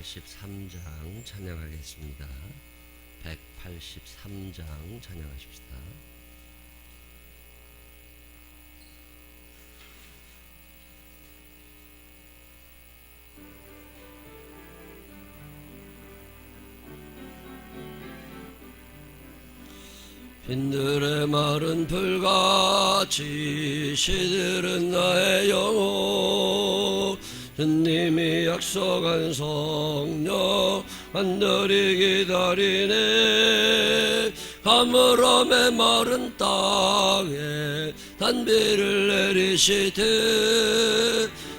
183장 찬양하겠습니다. 183장 찬양하십시다. 빈들의 마른 불같이 시들은 나의 영혼 주님이 약속한 성령 간절히 기다리네. 가물음의 마른 땅에 단비를 내리시듯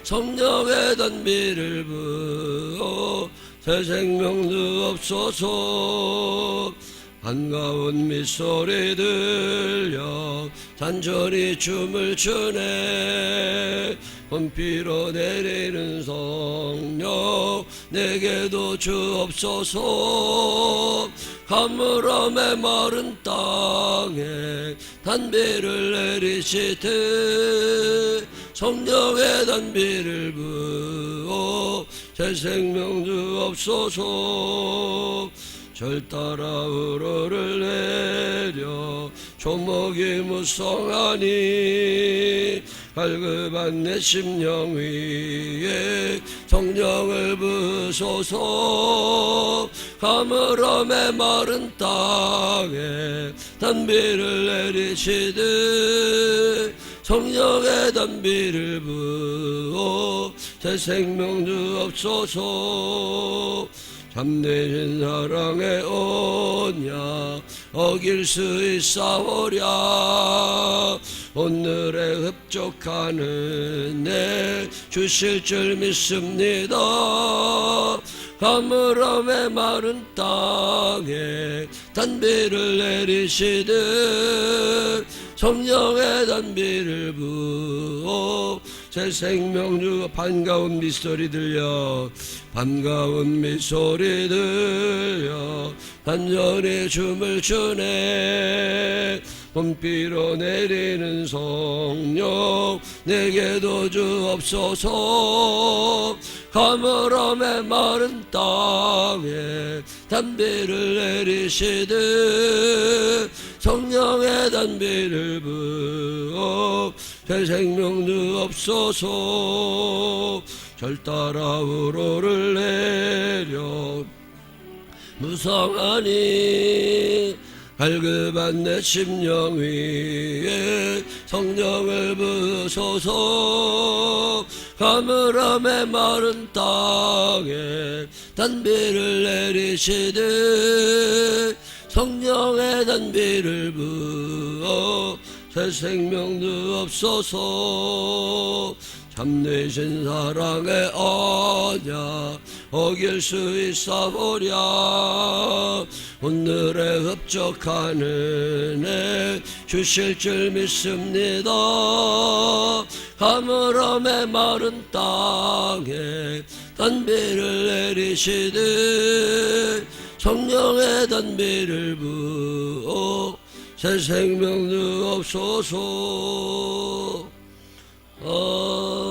성령의 단비를 부어 새 생명도 없소서 반가운 미소리 들려 잔절히 춤을 추네 봄비로 내리는 성령 내게도 주옵소서 가물음의 마른 땅에 단비를 내리시듯 성령의 단비를 부어 새 생명 주옵소서 절 따라 우러를 내려 조목이 무성하니 갈급한 내 심령 위에 성령을 부소서. 가물음의 마른 땅에 단비를 내리시듯 성령의 단비를 부어 새 생명 주옵소서 참되신 사랑의 언약 어길 수 있사오랴 오늘의 흡족하는 내 주실 줄 믿습니다. 가물음의 마른 땅에 단비를 내리시듯 성령의 단비를 부어 새 생명 주 반가운 미소리 들려 반가운 미소리 들려. 단전히 춤을 추네 봄비로 내리는 성령 내게도 주옵소서. 가물음의 마른 땅에 단비를 내리시듯 성령의 단비를 부어 새 생명 주옵소서. 절 따라 우로를 내려 무성하니 갈급한 내 심령 위에 성령을 부소서. 가물음의 마른 땅에 단비를 내리시듯 성령의 단비를 부어 새 생명 도 없소서 참되신 사랑의 언약 어길 수 있사오랴. 오늘의 흡족한 은혜 주실 줄 믿습니다. 가물음의 마른 땅에 단비를 내리시듯 성령의 단비를 부어 새 생명도 없소서. 아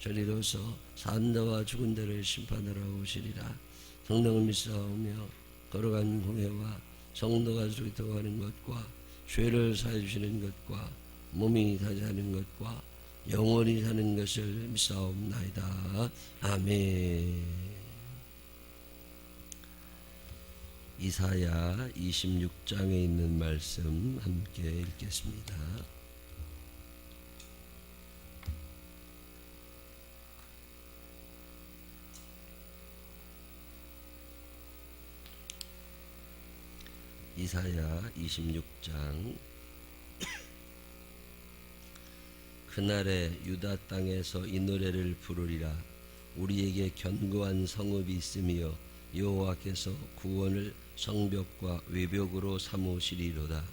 저리로서 산자와 죽은 자를 심판하러 오시리라. 성령을 믿사오며 걸어간 공회와 성도가 수도하는 것과 죄를 사해 주시는 것과 몸이 다시 하는 것과 영원히 사는 것을 믿사옵나이다. 아멘. 이사야 26장에 있는 말씀 함께 읽겠습니다. 이사야 26장. 그날에 유다 땅에서 이 노래를 부르리라. 우리에게 견고한 성읍이 있으며 여호와께서 구원을 성벽과 외벽으로 삼으시리로다.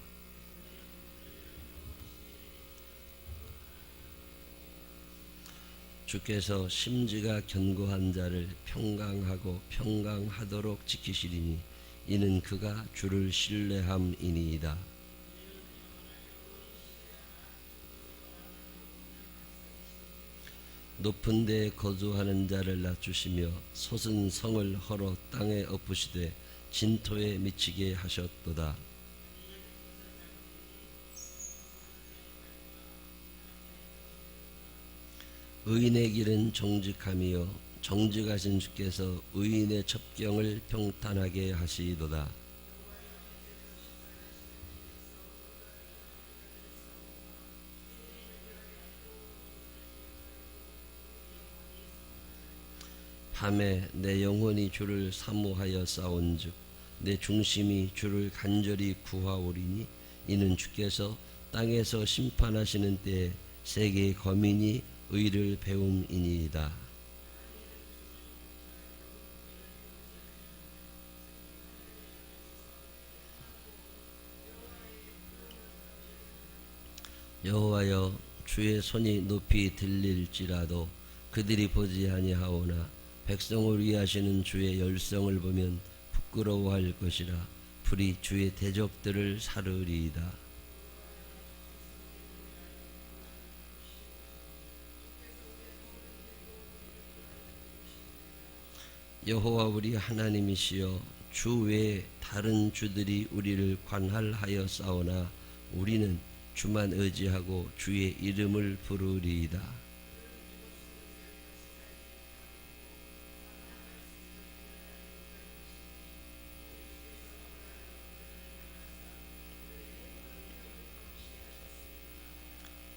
주께서 심지가 견고한 자를 평강하고 평강하도록 지키시리니 이는 그가 주를 신뢰함이니이다. 높은 데에 거주하는 자를 낮추시며 솟은 성을 헐어 땅에 엎으시되 진토에 미치게 하셨도다. 의인의 길은 정직함이요 정직하신 주께서 의인의 첩경을 평탄하게 하시도다. 밤에 내 영혼이 주를 사모하여 싸운즉 내 중심이 주를 간절히 구하오리니 이는 주께서 땅에서 심판하시는 때에 세계의 거민이 의를 배움이니이다. 여호와여 주의 손이 높이 들릴지라도 그들이 보지 아니하오나 백성을 위하시는 주의 열성을 보면 부끄러워할 것이라 불이 주의 대적들을 사르리이다. 여호와 우리 하나님이시여 주 외에 다른 주들이 우리를 관할하여 싸우나 우리는 주만 의지하고 주의 이름을 부르리이다.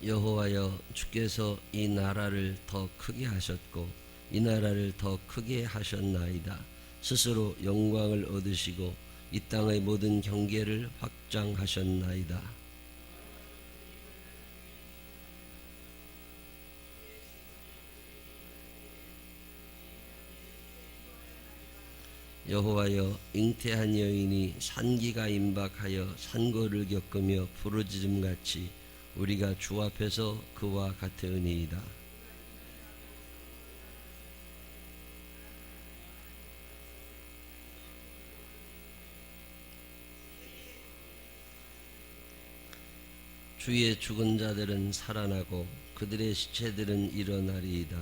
여호와여 주께서 이 나라를 더 크게 하셨고 이 나라를 더 크게 하셨나이다. 스스로 영광을 얻으시고 이 땅의 모든 경계를 확장하셨나이다. 여호와여 잉태한 여인이 산기가 임박하여 산고를 겪으며 부르짖음 같이 우리가 주 앞에서 그와 같으니이다. 주의 죽은 자들은 살아나고 그들의 시체들은 일어나리이다.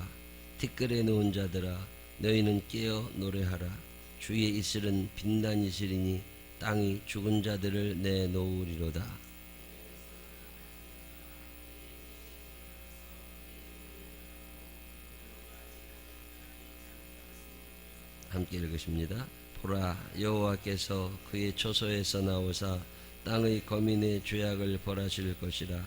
티끌에 누운 자들아 너희는 깨어 노래하라. 주의 이슬은 빛나니시리니 땅이 죽은 자들을 내놓으리로다. 함께 읽으십니다. 보라 여호와께서 그의 초소에서 나오사 땅의 거민의 죄악을 벌하실 것이라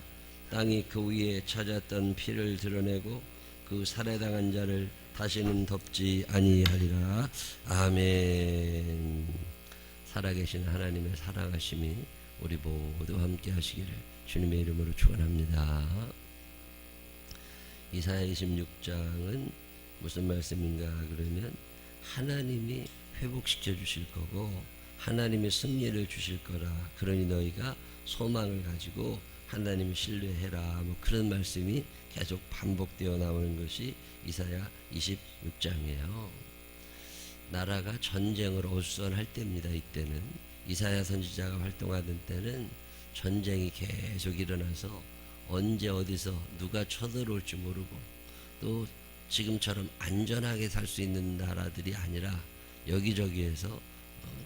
땅이 그 위에 찾았던 피를 드러내고 그 살해당한 자를 다시는 덮지 아니하리라. 아멘. 살아계신 하나님의 사랑하심이 우리 모두 함께 하시기를 주님의 이름으로 축원합니다. 이사야 26장은 무슨 말씀인가 그러면 하나님이 회복시켜 주실 거고 하나님이 승리를 주실 거라. 그러니 너희가 소망을 가지고 하나님을 신뢰해라. 뭐 그런 말씀이 계속 반복되어 나오는 것이 이사야 26장이에요. 나라가 전쟁으로 어수선할 때입니다. 이때는 이사야 선지자가 활동하던 때는 전쟁이 계속 일어나서 언제 어디서 누가 쳐들어올지 모르고 또 지금처럼 안전하게 살 수 있는 나라들이 아니라 여기저기에서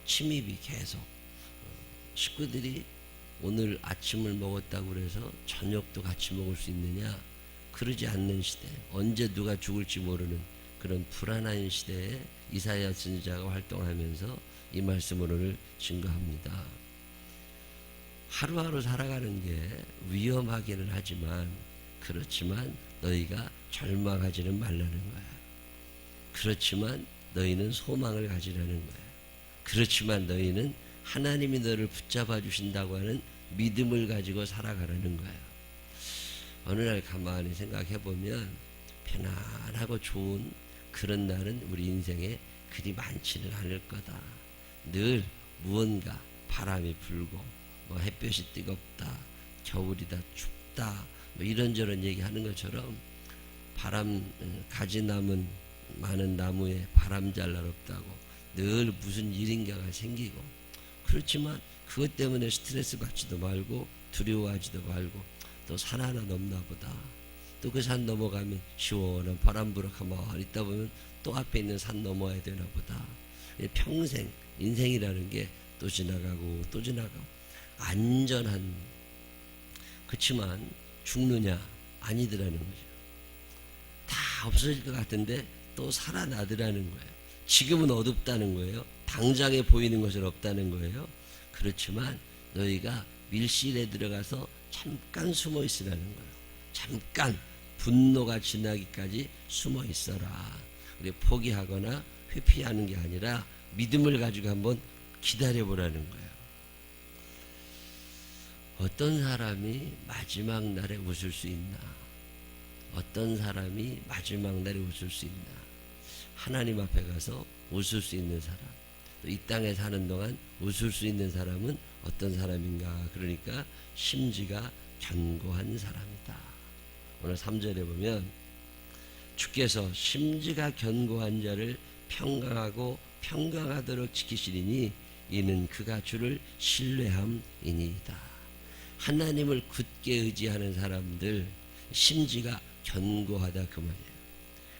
침입이 계속 식구들이 오늘 아침을 먹었다고 그래서 저녁도 같이 먹을 수 있느냐 그러지 않는 시대 언제 누가 죽을지 모르는 그런 불안한 시대에 이사야 선지자가 활동하면서 이 말씀을 오늘 증거합니다. 하루하루 살아가는 게 위험하기는 하지만 그렇지만 너희가 절망하지는 말라는 거야. 그렇지만 너희는 소망을 가지라는 거야. 그렇지만 너희는 하나님이 너를 붙잡아 주신다고 하는 믿음을 가지고 살아가라는 거예요. 어느 날 가만히 생각해 보면 편안하고 좋은 그런 날은 우리 인생에 그리 많지는 않을 거다. 늘 무언가 바람이 불고 뭐 햇볕이 뜨겁다. 겨울이다 춥다. 뭐 이런저런 얘기하는 것처럼 바람 어, 가지 남은 많은 나무에 바람 잘 날 없다고 늘 무슨 일인가가 생기고 그렇지만 그것 때문에 스트레스 받지도 말고 두려워하지도 말고 또 산 하나 넘나 보다 또 그 산 넘어가면 시원한 바람 불어 가만히 있다 보면 또 앞에 있는 산 넘어야 되나 보다 평생 인생이라는 게 또 지나가고 또 지나가고 안전한 그렇지만 죽느냐 아니더라는 거죠 다 없어질 것 같은데 또 살아나더라는 거예요. 지금은 어둡다는 거예요. 당장에 보이는 것은 없다는 거예요. 그렇지만 너희가 밀실에 들어가서 잠깐 숨어 있으라는 거예요. 잠깐 분노가 지나기까지 숨어 있어라. 우리 포기하거나 회피하는 게 아니라 믿음을 가지고 한번 기다려 보라는 거예요. 어떤 사람이 마지막 날에 웃을 수 있나? 어떤 사람이 마지막 날에 웃을 수 있나? 하나님 앞에 가서 웃을 수 있는 사람. 또이 땅에 사는 동안 웃을 수 있는 사람은 어떤 사람인가? 그러니까 심지가 견고한 사람이다. 오늘 3절에 보면 주께서 심지가 견고한 자를 평강하고 평강하도록 지키시리니 이는 그가 주를 신뢰함이니이다. 하나님을 굳게 의지하는 사람들 심지가 견고하다 그 말이에요.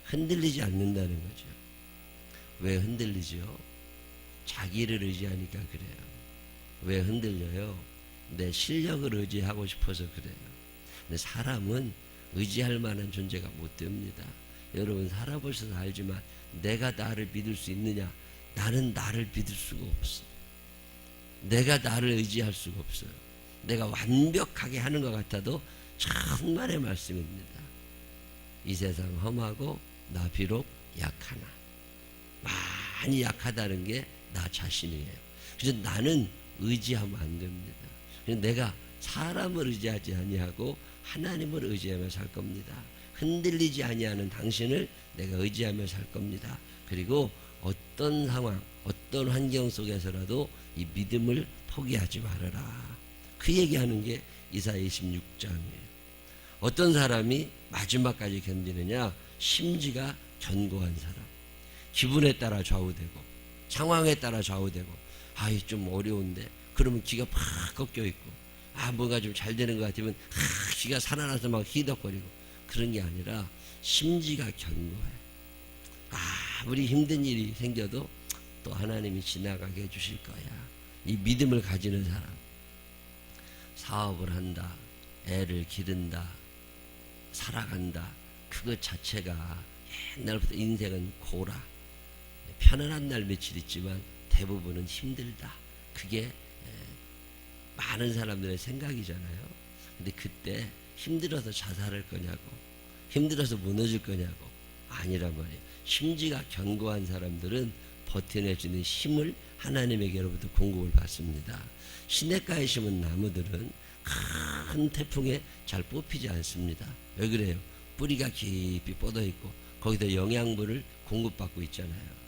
흔들리지 않는다는 거죠. 왜 흔들리죠? 자기를 의지하니까 그래요. 왜 흔들려요? 내 실력을 의지하고 싶어서 그래요. 근데 사람은 의지할 만한 존재가 못 됩니다. 여러분 살아보셔서 알지만 내가 나를 믿을 수 있느냐? 나는 나를 믿을 수가 없어. 내가 나를 의지할 수가 없어요. 내가 완벽하게 하는 것 같아도 정말의 말씀입니다. 이 세상 험하고 나 비록 약하나 많이 약하다는 게 나 자신이에요. 그래서 나는 의지하면 안 됩니다. 그래서 내가 사람을 의지하지 아니하고 하나님을 의지하며 살 겁니다. 흔들리지 아니하는 당신을 내가 의지하며 살 겁니다. 그리고 어떤 상황, 어떤 환경 속에서라도 이 믿음을 포기하지 말아라. 그 얘기하는 게 이사야 26장이에요. 어떤 사람이 마지막까지 견디느냐? 심지가 견고한 사람. 기분에 따라 좌우되고 상황에 따라 좌우되고 아이 좀 어려운데 그러면 기가 팍 꺾여 있고 아 뭔가 좀 잘 되는 것 같으면 아, 기가 살아나서 막 희덕거리고 그런 게 아니라 심지가 견고해. 아무리 힘든 일이 생겨도 또 하나님이 지나가게 해주실 거야. 이 믿음을 가지는 사람. 사업을 한다. 애를 기른다. 살아간다. 그것 자체가 옛날부터 인생은 고라. 편안한 날 며칠 있지만 대부분은 힘들다. 그게 많은 사람들의 생각이잖아요. 근데 그때 힘들어서 자살할 거냐고, 힘들어서 무너질 거냐고, 아니란 말이에요. 심지가 견고한 사람들은 버텨내주는 힘을 하나님에게로부터 공급을 받습니다. 시냇가에 심은 나무들은 큰 태풍에 잘 뽑히지 않습니다. 왜 그래요? 뿌리가 깊이 뻗어 있고 거기다 영양분을 공급받고 있잖아요.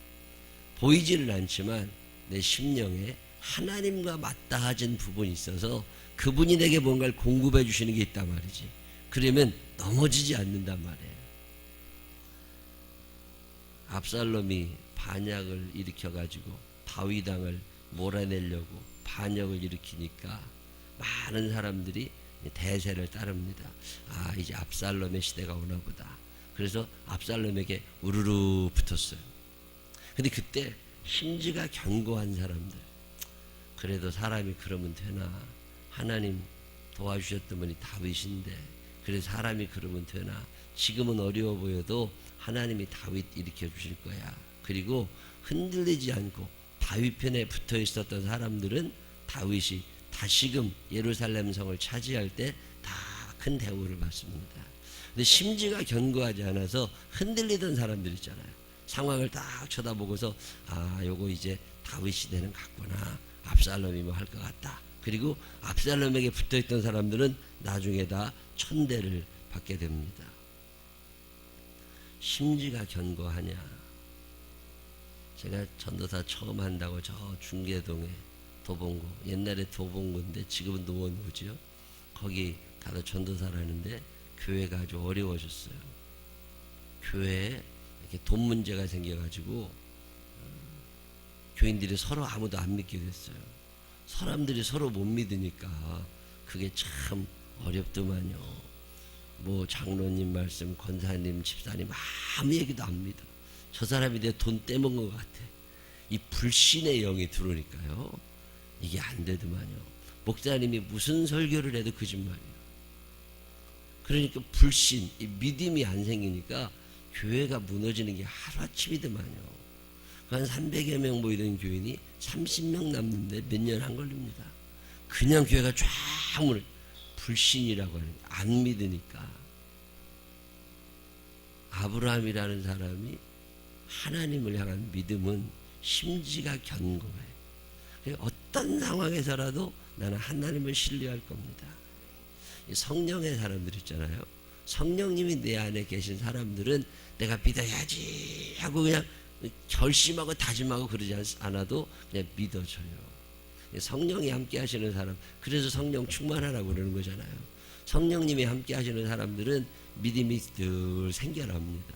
보이지는 않지만 내 심령에 하나님과 맞닿아진 부분이 있어서 그분이 내게 뭔가를 공급해 주시는 게 있단 말이지. 그러면 넘어지지 않는단 말이에요. 압살롬이 반역을 일으켜 가지고 왕을 몰아내려고 반역을 일으키니까 많은 사람들이 대세를 따릅니다. 아, 이제 압살롬의 시대가 오나 보다. 그래서 압살롬에게 우르르 붙었어요. 근데 그때 심지가 견고한 사람들. 그래도 사람이 그러면 되나? 하나님 도와주셨던 분이 다윗인데. 그래서 사람이 그러면 되나? 지금은 어려워 보여도 하나님이 다윗 일으켜 주실 거야. 그리고 흔들리지 않고 다윗 편에 붙어 있었던 사람들은 다윗이 다시금 예루살렘 성을 차지할 때 다 큰 대우를 받습니다. 근데 심지가 견고하지 않아서 흔들리던 사람들 있잖아요. 상황을 딱 쳐다보고서 아, 요거 이제 다윗 시대는 갔구나. 압살롬이 뭐할것 같다. 그리고 압살롬에게 붙어 있던 사람들은 나중에 다 천대를 받게 됩니다. 심지가 견고하냐? 제가 전도사 처음 한다고 저 중계동에 도봉구 옛날에 도봉구인데 지금은 노원구지요. 거기 가서 전도사를 하는데 교회가 아주 어려워졌어요. 교회에 이렇게 돈 문제가 생겨가지고 어, 교인들이 서로 아무도 안 믿게 됐어요. 사람들이 서로 못 믿으니까 그게 참 어렵더만요. 뭐 장로님 말씀, 권사님, 집사님 아무 얘기도 안 믿어. 저 사람이 내 돈 떼먹은 것 같아. 이 불신의 영이 들어오니까요. 이게 안 되더만요. 목사님이 무슨 설교를 해도 거짓말이에요. 그러니까 불신, 이 믿음이 안 생기니까 교회가 무너지는 게 하루아침이더만요. 한 300여 명 모이던 교인이 30명 남는데 몇 년 안 걸립니다. 그냥 교회가 쫙 무너 불신이라고 하는 게안 믿으니까 아브라함이라는 사람이 하나님을 향한 믿음은 심지가 견고해. 어떤 상황에서라도 나는 하나님을 신뢰할 겁니다. 이 성령의 사람들 있잖아요. 성령님이 내 안에 계신 사람들은 내가 믿어야지 하고 그냥 결심하고 다짐하고 그러지 않- 않아도 그냥 믿어져요. 성령이 함께 하시는 사람, 그래서 성령 충만하라고 그러는 거잖아요. 성령님이 함께 하시는 사람들은 믿음이 늘 생겨납니다.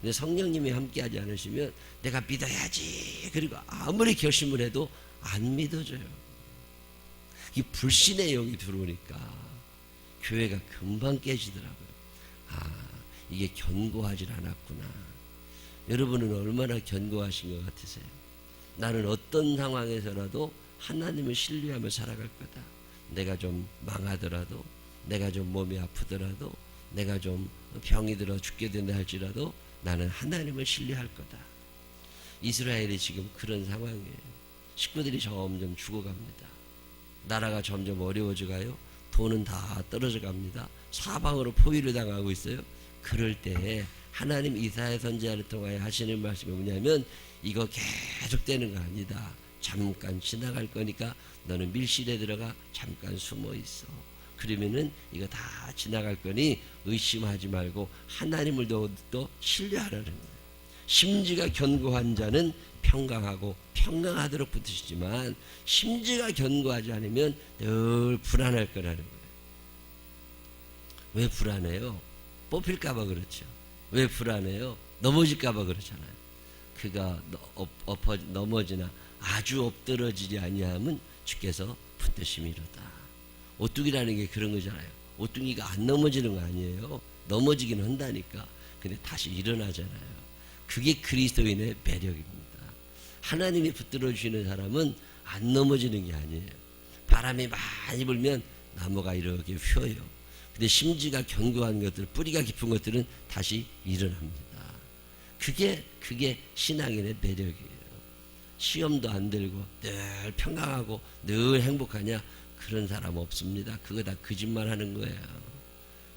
근데 성령님이 함께 하지 않으시면 내가 믿어야지. 그리고 아무리 결심을 해도 안 믿어져요. 이 불신의 영이 들어오니까 교회가 금방 깨지더라고요. 아, 이게 견고하질 않았구나. 여러분은 얼마나 견고하신 것 같으세요? 나는 어떤 상황에서라도 하나님을 신뢰하며 살아갈 거다. 내가 좀 망하더라도, 내가 좀 몸이 아프더라도, 내가 좀 병이 들어 죽게 된다 할지라도 나는 하나님을 신뢰할 거다. 이스라엘이 지금 그런 상황이에요. 식구들이 점점 죽어갑니다. 나라가 점점 어려워져 가요. 돈은 다 떨어져 갑니다. 사방으로 포위를 당하고 있어요. 그럴 때에 하나님 이사야 선지자를 통하여 하시는 말씀이 뭐냐면 이거 계속되는 거 아니다. 잠깐 지나갈 거니까 너는 밀실에 들어가 잠깐 숨어 있어. 그러면은 이거 다 지나갈 거니 의심하지 말고 하나님을 더, 더 신뢰하라는 거예요. 심지가 견고한 자는 평강하고 평강하도록 붙으시지만 심지가 견고하지 않으면 늘 불안할 거라는 거예요. 왜 불안해요? 뽑힐까봐 그렇죠. 왜 불안해요? 넘어질까봐 그렇잖아요. 그가 엎, 엎어, 넘어지나 아주 엎드러지지 아니함은 주께서 붙드심이 이로다. 오뚜기라는 게 그런 거잖아요. 오뚜기가 안 넘어지는 거 아니에요. 넘어지긴 한다니까. 근데 다시 일어나잖아요. 그게 그리스도인의 매력입니다. 하나님이 붙들어 주시는 사람은 안 넘어지는 게 아니에요. 바람이 많이 불면 나무가 이렇게 휘어요. 근데 심지가 견고한 것들, 뿌리가 깊은 것들은 다시 일어납니다. 그게 그게 신앙인의 매력이에요. 시험도 안 들고 늘 평강하고 늘 행복하냐 그런 사람 없습니다. 그거 다 거짓말하는 거예요.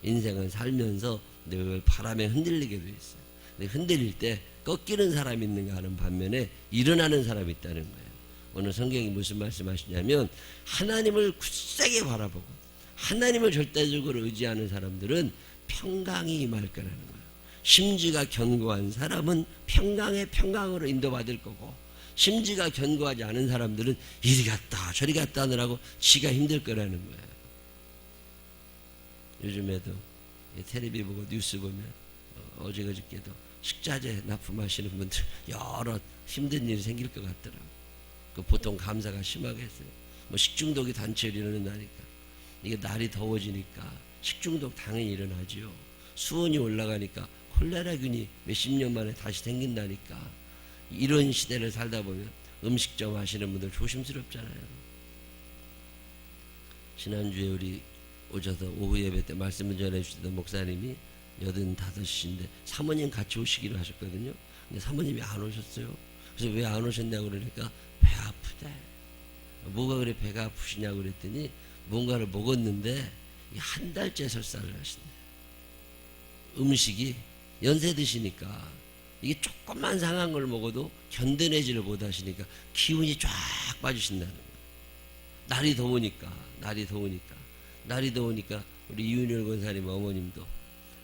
인생은 살면서 늘 바람에 흔들리게 돼 있어요. 근데 흔들릴 때 꺾이는 사람이 있는가 하는 반면에 일어나는 사람이 있다는 거예요. 오늘 성경이 무슨 말씀하시냐면 하나님을 굳세게 바라보고 하나님을 절대적으로 의지하는 사람들은 평강이 임할 거라는 거예요. 심지가 견고한 사람은 평강의 평강으로 인도받을 거고 심지가 견고하지 않은 사람들은 이리 갔다 저리 갔다 하느라고 지가 힘들 거라는 거예요. 요즘에도 텔레비 보고 뉴스 보면 어, 어제 그저께도 식자재 납품하시는 분들 여러 힘든 일이 생길 것 같더라고. 그 보통 감사가 심하게 했어요. 뭐 식중독이 단체로 일어난다니까. 이게 날이 더워지니까 식중독 당연히 일어나지요. 수온이 올라가니까 콜레라균이 몇십 년 만에 다시 생긴다니까. 이런 시대를 살다 보면 음식점 하시는 분들 조심스럽잖아요. 지난주에 우리 오셔서 오후 예배 때 말씀을 전해주시던 목사님이 여든 다섯인데 사모님 같이 오시기로 하셨거든요. 근데 사모님이 안 오셨어요. 그래서 왜 안 오셨냐고 그러니까 배 아프대. 뭐가 그래 배가 아프시냐고 그랬더니 뭔가를 먹었는데 한 달째 설사를 하신대. 음식이 연세 드시니까 이게 조금만 상한 걸 먹어도 견뎌내지를 못하시니까 기운이 쫙 빠지신다는 거예요. 날이 더우니까, 날이 더우니까, 날이 더우니까 우리 이윤열 권사님 어머님도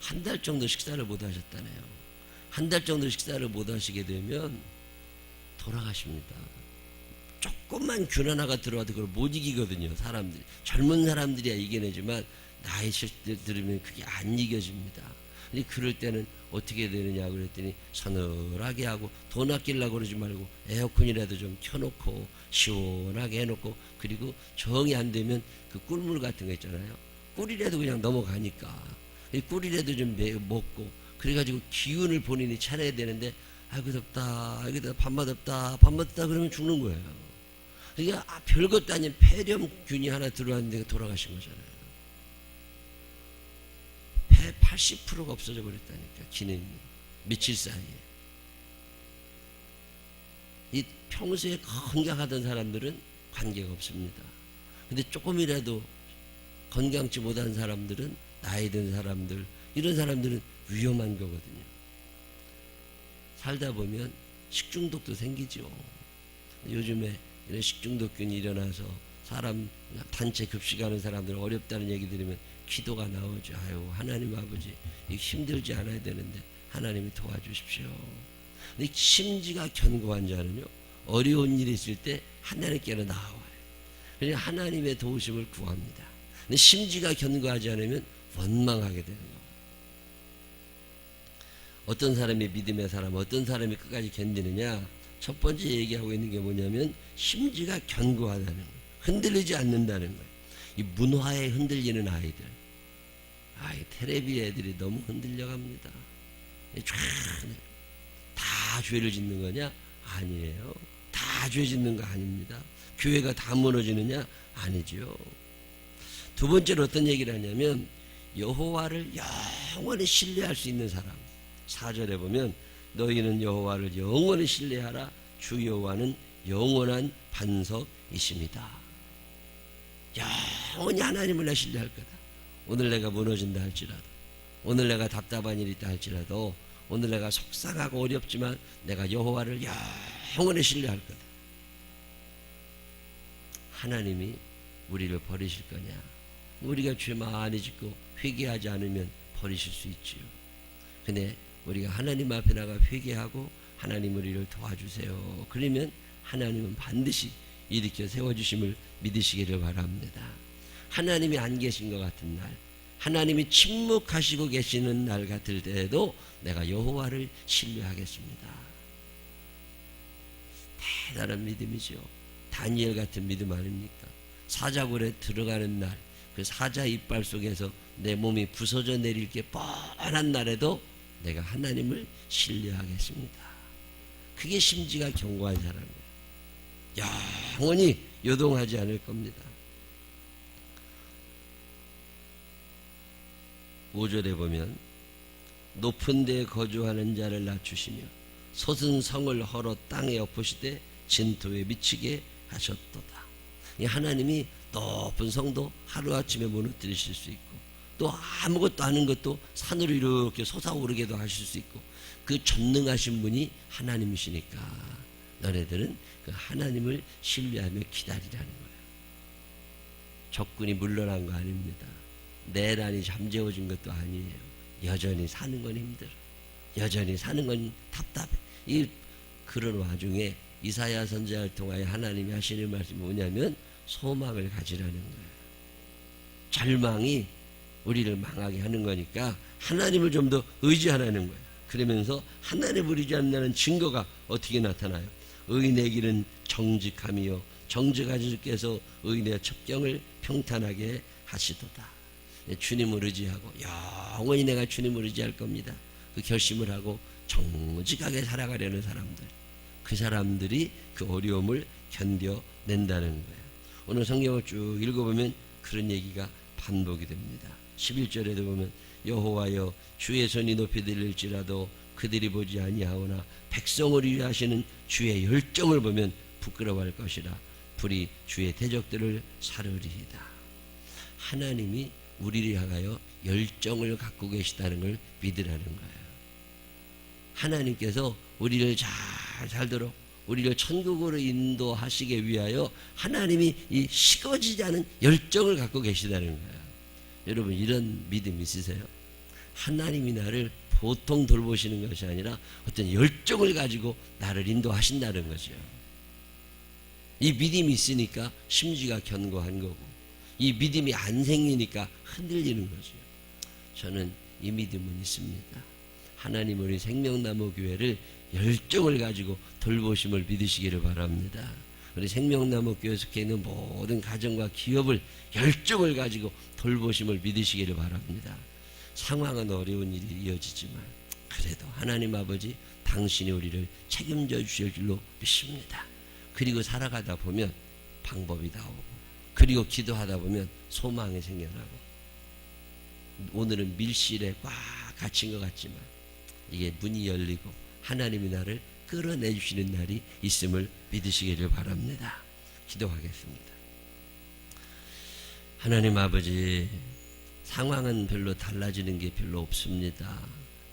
한 달 정도 식사를 못 하셨다네요. 한 달 정도 식사를 못 하시게 되면 돌아가십니다. 조금만 균 하나가 들어와도 그걸 못 이기거든요. 사람들이 젊은 사람들이야 이겨내지만 나이 들으면 그게 안 이겨집니다. 근데 그럴 때는 어떻게 되느냐 그랬더니 서늘하게 하고 돈 아끼려고 그러지 말고 에어컨이라도 좀 켜놓고 시원하게 해놓고 그리고 정이 안 되면 그 꿀물 같은 거 있잖아요. 꿀이라도 그냥 넘어가니까 이 꿀이라도 좀 매- 먹고 그래가지고 기운을 본인이 차려야 되는데 아이고 덥다 아이고 덥다 밤맛 덥다 밤맛 덥다 그러면 죽는 거예요. 그러니까 아, 별것도 아닌 폐렴균이 하나 들어왔는데 돌아가신 거잖아요. 폐 80%가 없어져 버렸다니까 기능이 며칠 사이에. 이 평소에 건강하던 사람들은 관계가 없습니다. 근데 조금이라도 건강치 못한 사람들은 나이 든 사람들 이런 사람들은 위험한 거거든요. 살다 보면 식중독도 생기죠. 요즘에 이런 식중독균이 일어나서 사람 단체 급식하는 사람들 어렵다는 얘기 들으면 기도가 나오죠. 아유 하나님 아버지 이 힘들지 않아야 되는데 하나님이 도와주십시오. 근데 심지가 견고한 자는요 어려운 일이 있을 때 하나님께로 나와요. 그래서 하나님의 도우심을 구합니다. 근데 심지가 견고하지 않으면 원망하게 되는 거예요. 어떤 사람이 믿음의 사람, 어떤 사람이 끝까지 견디느냐? 첫 번째 얘기하고 있는 게 뭐냐면 심지가 견고하다는 거예요. 흔들리지 않는다는 거예요. 이 문화에 흔들리는 아이들. 아, 이 테레비 애들이 너무 흔들려 갑니다. 이 쫙, 다 죄를 짓는 거냐? 아니에요. 다 죄 짓는 거 아닙니다. 교회가 다 무너지느냐? 아니죠. 두 번째로 어떤 얘기를 하냐면 여호와를 영원히 신뢰할 수 있는 사람. 4절에 보면 너희는 여호와를 영원히 신뢰하라. 주 여호와는 영원한 반석이십니다. 영원히 하나님을 내 신뢰할 거다. 오늘 내가 무너진다 할지라도 오늘 내가 답답한 일이 있다 할지라도 오늘 내가 속상하고 어렵지만 내가 여호와를 영원히 신뢰할 거다. 하나님이 우리를 버리실 거냐? 우리가 죄 많이 짓고 회개하지 않으면 버리실 수 있지요. 근데 우리가 하나님 앞에 나가 회개하고 하나님 우리를 도와주세요. 그러면 하나님은 반드시 일으켜 세워주심을 믿으시기를 바랍니다. 하나님이 안 계신 것 같은 날, 하나님이 침묵하시고 계시는 날 같을 때에도 내가 여호와를 신뢰하겠습니다. 대단한 믿음이죠. 다니엘 같은 믿음 아닙니까? 사자굴에 들어가는 날, 그 사자 이빨 속에서 내 몸이 부서져 내릴 게 뻔한 날에도 내가 하나님을 신뢰하겠습니다. 그게 심지가 견고한 사람이에요. 영원히 요동하지 않을 겁니다. 5절에 보면 높은 데 거주하는 자를 낮추시며 솟은 성을 헐어 땅에 엎으시되 진토에 미치게 하셨도다. 이 하나님이 높은 성도 하루아침에 무너뜨리실 수 있고 또 아무것도 아닌 것도 산으로 이렇게 솟아오르게도 하실 수 있고 그 전능하신 분이 하나님이시니까 너네들은 그 하나님을 신뢰하며 기다리라는 거예요. 적군이 물러난 거 아닙니다. 내란이 잠재워진 것도 아니에요. 여전히 사는 건 힘들어. 여전히 사는 건 답답해. 이 그런 와중에 이사야 선지자를 통하여 하나님이 하시는 말씀이 뭐냐면 소망을 가지라는 거예요. 절망이 우리를 망하게 하는 거니까 하나님을 좀 더 의지하라는 거예요. 그러면서 하나님을 의지한다는 증거가 어떻게 나타나요? 의인의 길은 정직함이요 정직하신 주께서 의인의 첩경을 평탄하게 하시도다. 예, 주님을 의지하고 영원히 내가 주님을 의지할 겁니다. 그 결심을 하고 정직하게 살아가려는 사람들. 그 사람들이 그 어려움을 견뎌낸다는 거예요. 오늘 성경을 쭉 읽어보면 그런 얘기가 반복이 됩니다. 11절에도 보면 여호와여 주의 손이 높이 들릴지라도 그들이 보지 아니하오나 백성을 위하시는 주의 열정을 보면 부끄러워할 것이라 불이 주의 대적들을 사르리이다. 하나님이 우리를 향하여 열정을 갖고 계시다는 걸 믿으라는 거예요. 하나님께서 우리를 잘 살도록 우리를 천국으로 인도하시기 위하여 하나님이 이 식어지지 않은 열정을 갖고 계시다는 거예요. 여러분 이런 믿음 있으세요? 하나님이 나를 보통 돌보시는 것이 아니라 어떤 열정을 가지고 나를 인도하신다는 거죠. 이 믿음이 있으니까 심지가 견고한 거고 이 믿음이 안 생기니까 흔들리는 거죠. 저는 이 믿음은 있습니다. 하나님 우리 생명나무 교회를 열정을 가지고 돌보심을 믿으시기를 바랍니다. 우리 생명나무 교회 속해 있는 모든 가정과 기업을 열정을 가지고 돌보심을 믿으시기를 바랍니다. 상황은 어려운 일이 이어지지만 그래도 하나님 아버지 당신이 우리를 책임져 주실 줄로 믿습니다. 그리고 살아가다 보면 방법이 나오고 그리고 기도하다 보면 소망이 생겨나고 오늘은 밀실에 꽉 갇힌 것 같지만 이게 문이 열리고 하나님이 나를 끌어내 주시는 날이 있음을 믿으시기를 바랍니다. 기도하겠습니다. 하나님 아버지 상황은 별로 달라지는 게 별로 없습니다.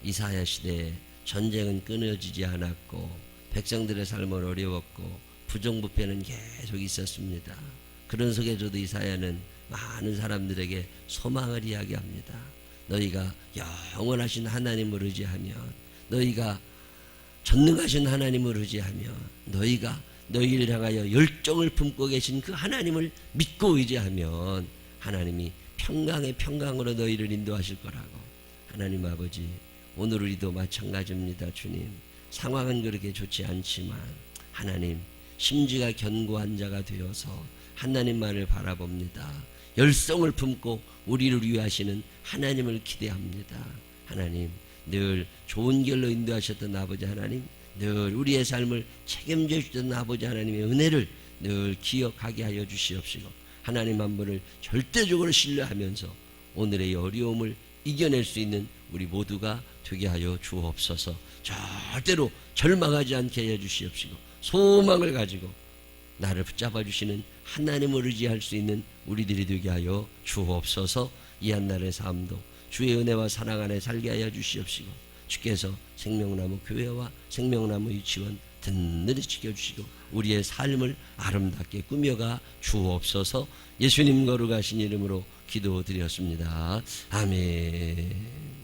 이사야 시대에 전쟁은 끊어지지 않았고 백성들의 삶은 어려웠고 부정부패는 계속 있었습니다. 그런 속에서도 이사야는 많은 사람들에게 소망을 이야기합니다. 너희가 영원하신 하나님을 의지하면 너희가 전능하신 하나님을 의지하며 너희가 너희를 향하여 열정을 품고 계신 그 하나님을 믿고 의지하면 하나님이 평강의 평강으로 너희를 인도하실 거라고. 하나님 아버지 오늘 우리도 마찬가지입니다 주님. 상황은 그렇게 좋지 않지만 하나님 심지가 견고한 자가 되어서 하나님만을 바라봅니다. 열성을 품고 우리를 위하시는 하나님을 기대합니다. 하나님 늘 좋은 길로 인도하셨던 아버지 하나님 늘 우리의 삶을 책임져 주셨던 아버지 하나님의 은혜를 늘 기억하게 하여 주시옵시고 하나님 한 분을 절대적으로 신뢰하면서 오늘의 어려움을 이겨낼 수 있는 우리 모두가 되게 하여 주옵소서. 절대로 절망하지 않게 해 주시옵시고 소망을 가지고 나를 붙잡아 주시는 하나님을 의지할 수 있는 우리들이 되게 하여 주옵소서. 이 한날의 삶도 주의 은혜와 사랑 안에 살게 하여 주시옵시고 주께서 생명나무 교회와 생명나무 유치원 든든히 지켜주시고 우리의 삶을 아름답게 꾸며가 주옵소서 예수님 거룩하신 이름으로 기도드렸습니다. 아멘